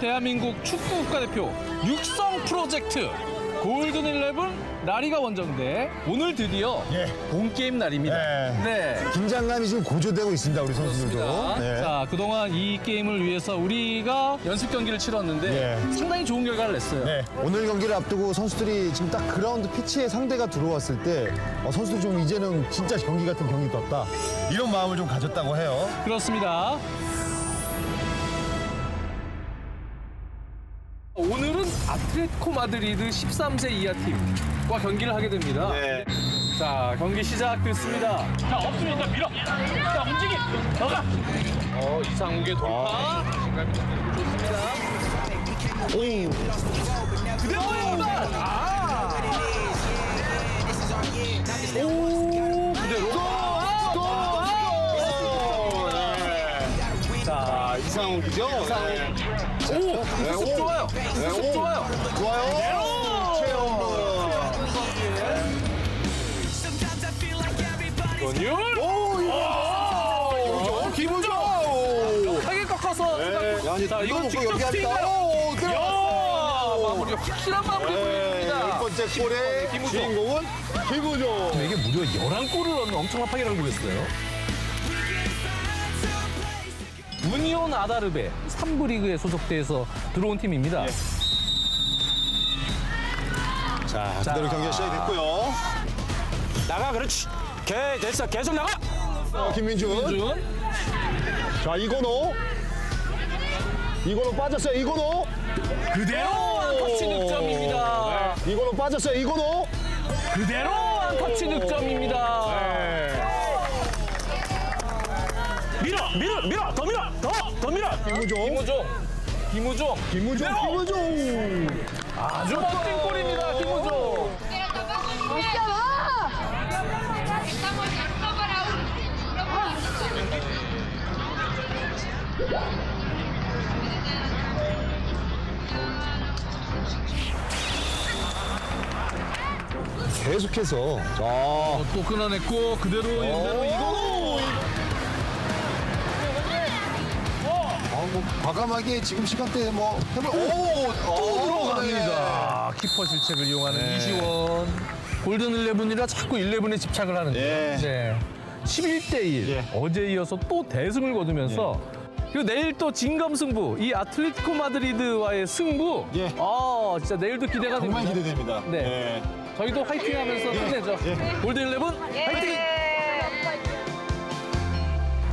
대한민국 축구 국가대표 육성 프로젝트 골든 일레븐 라리가 원정대 오늘 드디어 예. 본 게임 날입니다. 네. 네. 긴장감이 지금 고조되고 있습니다, 우리 선수들도. 그렇습니다. 네. 자, 그동안 이 게임을 위해서 우리가 연습 경기를 치렀는데 예. 상당히 좋은 결과를 냈어요. 네. 오늘 경기를 앞두고 선수들이 지금 딱 그라운드 피치에 상대가 들어왔을 때 어, 선수들 좀 이제는 진짜 경기 같은 경기 떴다. 이런 마음을 좀 가졌다고 해요. 그렇습니다. 아틀레티코 마드리드 13세 이하 팀과 경기를 하게 됩니다. 네. 자, 경기 시작됐습니다. 자, 없으니까 밀어. 자, 움직임. 너가. 어, 이상욱의 돌파. 자신감 좋습니다. 오. 그대로 왼발. 아. 오, 그대로. 자, 이상욱이죠? 이상욱. 오, 습좋 권율. 오, 이거. 기분 좋아. 하게 꺾어서. 야, 자, 이건 놓고 직접 여기 스팅가요? 합니다. 오, 야, 들어갔어. 마무리 확실한 마무리 네, 첫 보여줍니다. 번째 골의 김우정. 주인공은 김우정. 이게 무려 11골을 넣는 엄청난 파괴력을 보였어요. 우니온 아다르베 3부 리그에 소속돼서 들어온 팀입니다. 자, 그대로 경기가 시작됐고요. 나가 그렇지 오케이 됐어 계속 나가 어, 김민준. 준 자, 이건호. 이건호 빠졌어요, 이건호. 그대로 한터치 득점입니다. 이건호 빠졌어요, 이건호. 그대로 한터치 득점입니다. 밀어 밀어 밀어 더 밀어 더 더 밀어 김우종. 김우종, 김우종, 김우종, 김우종. 아주 멋진 골입니다. 김우종. Estamos 계속해서. 자, 또 끊어냈고 그대로 그대로 이거 아, 뭐 과감하게 지금 시간대에 뭐 해볼. 오, 또 들어갑니다. 키퍼 실책을 이용하는 이시원. 골든 일레븐이라 자꾸 일레븐에 집착을 하는데. 예. 네. 11대 1. 예. 어제 이어서 또 대승을 거두면서 그리고 내일 또 진검승부 이 아틀레티코 마드리드와의 승부. 예. 아, 진짜 내일도 기대가 정말 됩니다. 기대됩니다. 네. 저희도 화이팅 하면서 끝내죠. 골든 일레븐 화이팅!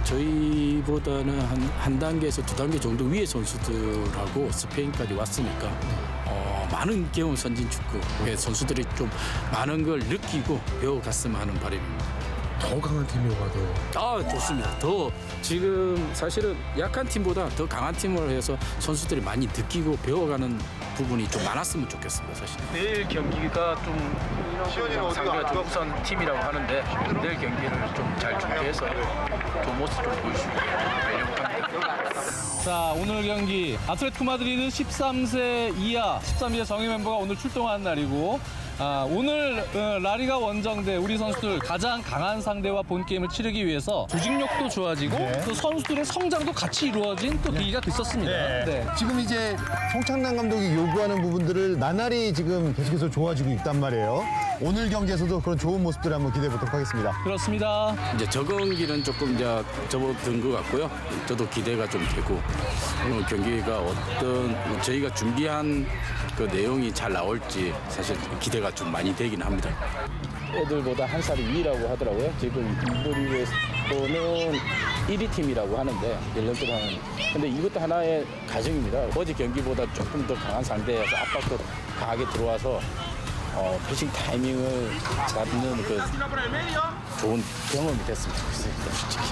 저희보다는 한, 한 단계에서 두 단계 정도 위의 선수들하고 스페인까지 왔으니까 어, 많은 경험 선진 축구의 선수들이 좀 많은 걸 느끼고 배워갔으면 하는 바람입니다. 더 강한 팀이어가도 아 좋습니다. 더 지금 사실은 약한 팀보다 더 강한 팀을 해서 선수들이 많이 느끼고 배워가는 부분이 좀 많았으면 좋겠습니다. 사실. 내일 경기가 좀 상대가 좀 우선 팀이라고 하는데 내일 경기를 좀 잘 준비해서 좋은 모습 좀 보여주고 되려고 합니다. 자 오늘 경기 아틀레티코 마드리드 13세 이하 13세 정예 멤버가 오늘 출동하는 날이고 아, 오늘 어, 라리가 원정대 우리 선수들 가장 강한 상대와 본 게임을 치르기 위해서 조직력도 좋아지고 또 선수들의 성장도 같이 이루어진 또 계기가 됐었습니다. 네. 지금 이제 송창남 감독이 요구하는 부분들을 나날이 지금 계속해서 좋아지고 있단 말이에요. 오늘 경기에서도 그런 좋은 모습들을 한번 기대해 보도록 하겠습니다. 그렇습니다. 이제 적응기는 조금 이제 접어든 것 같고요. 저도 기대가 좀 되고 오늘 경기가 어떤 저희가 준비한 그 내용이 잘 나올지 사실 기대가 좀 많이 되긴 합니다. 애들보다 한 살이 위라고 하더라고요. 지금 이브리에서는 1위 팀이라고 하는데 1년 동안 근데 이것도 하나의 가정입니다. 어제 경기보다 조금 더 강한 상대여서 압박도 강하게 들어와서 어, 패싱 타이밍을 잡는 그 좋은 경험이 됐으면 좋겠습니다, 솔직히.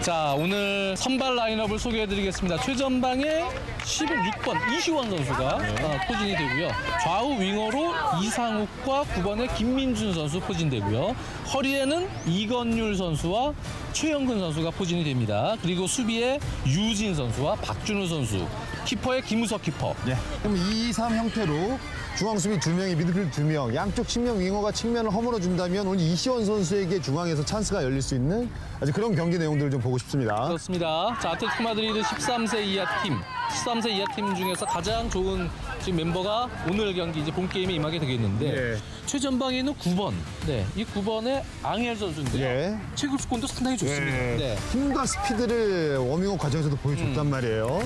자 오늘 선발 라인업을 소개해드리겠습니다. 최전방에 16번 이시원 선수가 어, 포진이 되고요. 좌우 윙어로 이상욱과 9번에 김민준 선수 포진되고요. 허리에는 이건율 선수와 최영근 선수가 포진이 됩니다. 그리고 수비에 유진 선수와 박준우 선수, 키퍼의 김우석 키퍼. 예. 그럼 2, 3 형태로 중앙 수비 두 명이 미드필드 두 명, 양쪽 측면 윙어가 측면을 허물어 준다면 오늘 이시원 선수에게 중앙에서 찬스가 열릴 수 있는 아주 그런 경기 내용들을 좀 보고 싶습니다. 그렇습니다. 자, 아틀레티코 마드리드 13세 이하 팀, 13세 이하 팀 중에서 가장 좋은 지금 멤버가 오늘 경기 이제 본 게임에 임하게 되겠는데 예. 최전방에 있는 9번. 네, 이 9번의 앙헬 선수인데요. 예. 체급 수권도 상당히 좋습니다. 네. 힘과 스피드를 워밍업 과정에서도 보여줬단 음. 말이에요.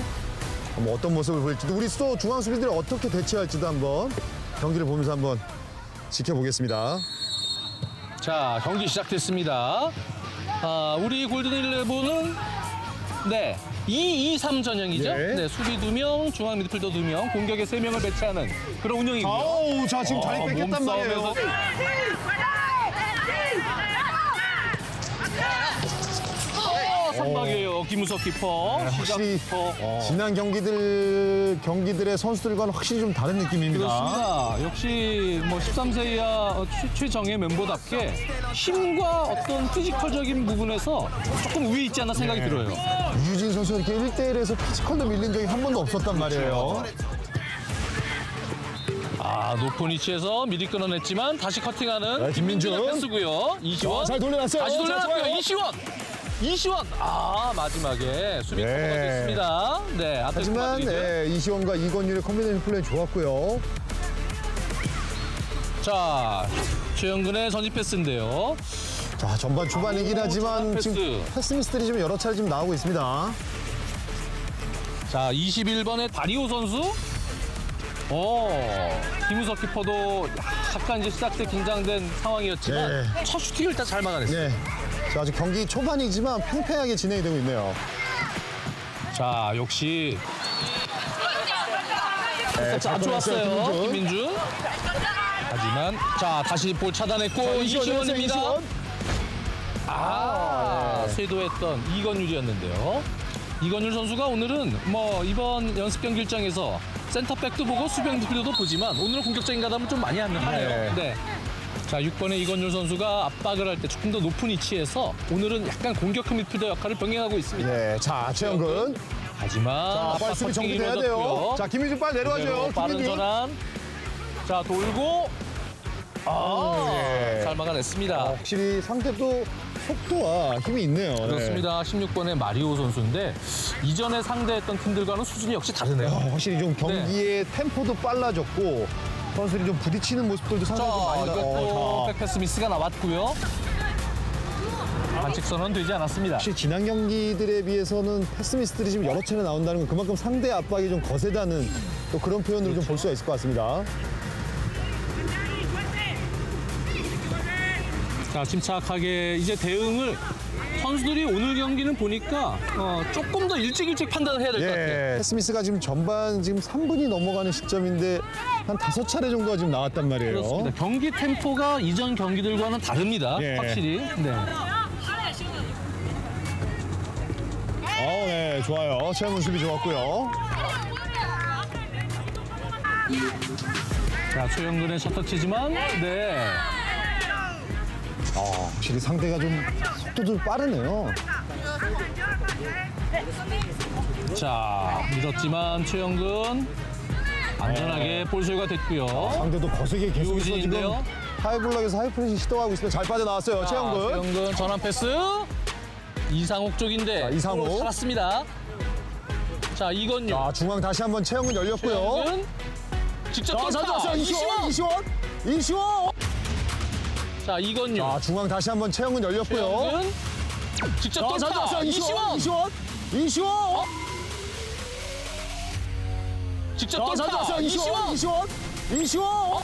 뭐 어떤 모습을 보일지도 우리 또 중앙 수비들이 어떻게 대처할지도 한번 경기를 보면서 한번 지켜보겠습니다. 자, 경기 시작됐습니다. 아, 우리 골든 일레븐은 네. 2, 2, 3 전형이죠. 네. 네, 수비 2명, 중앙 미드필더 2명, 공격에 3명을 배치하는 그런 운영이고요. 아우, 자 지금 자리 어, 뺏겼단 말이에요. 몸싸움에서 선박이에요. 김우석 키퍼. 시작 확실히 키퍼. 지난 경기들 경기들의 선수들과는 확실히 좀 다른 느낌입니다. 그렇습니다. 역시 뭐 13세 이하 최- 최정예 멤버답게 힘과 어떤 피지컬적인 부분에서 조금 우위 있지 않나 생각이 들어요. 유진 선수가 이렇게 1대1에서 피지컬로 밀린 적이 한 번도 없었단 말이에요. 아, 높은 위치에서 미리 끊어냈지만 다시 커팅하는 네, 김민준. 김민준 패스고요. 이시원. 아, 잘 돌려놨어요. 다시 자, 돌려놨고요. 이시원. 이시원. 아, 마지막에 수비 네. 커버가 됐습니다. 네, 아틀레티코 하지만. 네, 이시원과 이건율의 콤비네이션 플레이 좋았고요. 자, 최영근의 전지 패스인데요. 자 전반 초반이긴 하지만 패스. 지금 패스 미스들이 좀 여러 차례 좀 나오고 있습니다. 자, 21번의 다리오 선수. 오, 김우석 키퍼도 약간 이제 시작 때 긴장된 상황이었지만 네. 첫 슈팅을 일단 잘 막아냈어요. 네. 자, 아직 경기 초반이지만 팽팽하게 진행이 되고 있네요. 자, 역시 네, 자, 좋았어요. 김민준. 하지만 자, 다시 볼 차단했고 이시원입니다. 아, 쇄도했던 이건율이었는데요. 이건율 선수가 오늘은 뭐 이번 연습 경기 일정에서 센터백도 보고 수비형 미드필더도 보지만 오늘은 공격적인 가담을 좀 많이 하는 하네요. 네. 네. 자, 6번의 이건율 선수가 압박을 할 때 조금 더 높은 위치에서 오늘은 약간 공격형 미드필더 역할을 병행하고 있습니다. 네, 자, 최영근. 하지만 자, 빨리 수비 정리돼야 돼요. 자, 김민준 빨리 내려와줘요. 빠른 김민준. 전환. 자, 돌고. 아, 네. 잘 막아냈습니다. 어, 확실히 상대도 속도와 힘이 있네요. 네. 그렇습니다. 16번의 마리오 선수인데 이전에 상대했던 팀들과는 수준이 역시 다르네요. 어, 확실히 좀 경기의 템포도 빨라졌고 선수들이 좀 부딪히는 모습들도 자, 상당히 좀 많이 나. 이것도 어, 자. 백패스 미스가 나왔고요. 반칙 선언 되지 않았습니다. 혹시 지난 경기들에 비해서는 패스미스들이 지금 여러 차례 나온다는 건 그만큼 상대 압박이 좀 거세다는 또 그런 표현으로 좀 볼 수가 있을 것 같습니다. 자, 침착하게 이제 대응을 선수들이 오늘 경기는 보니까 어, 조금 더 일찍 일찍 판단을 해야 될 것 같아요. 예. 패스미스가 지금 전반 지금 3분이 넘어가는 시점인데 한 다섯 차례 정도가 지금 나왔단 말이에요. 그렇습니다. 경기 템포가 이전 경기들과는 다릅니다. 예. 확실히. 네. 어, 네, 좋아요. 최영훈 수비 좋았고요. 자, 최영근의 셔터치지만 네. 어, 확실히 상대가 좀 속도도 빠르네요. 자, 밀었지만 최영근 안전하게 볼 소유가 됐고요. 상대도 거세게 계속해서 지금 유진인데요. 하이블럭에서 하이프레시 시도하고 있습니다. 잘 빠져나왔어요. 최영근. 최영근 전환 패스. 이상욱 쪽인데 자, 이상욱. 골로 살았습니다. 자, 이건유. 자, 중앙 다시 한번 최영근 열렸고요. 최영근 직접 자, 잘 돌파. 들었어요. 이시원, 이시원. 이시원, 이시원. 자, 이건유. 자, 중앙 다시 한번 최영근 열렸고요. 최영근 직접 자, 잘 돌파. 이시원. 이시원, 이시원. 직접 자, 잘 돌파. 들었어요. 이시원, 이시원. 이시원, 이시원.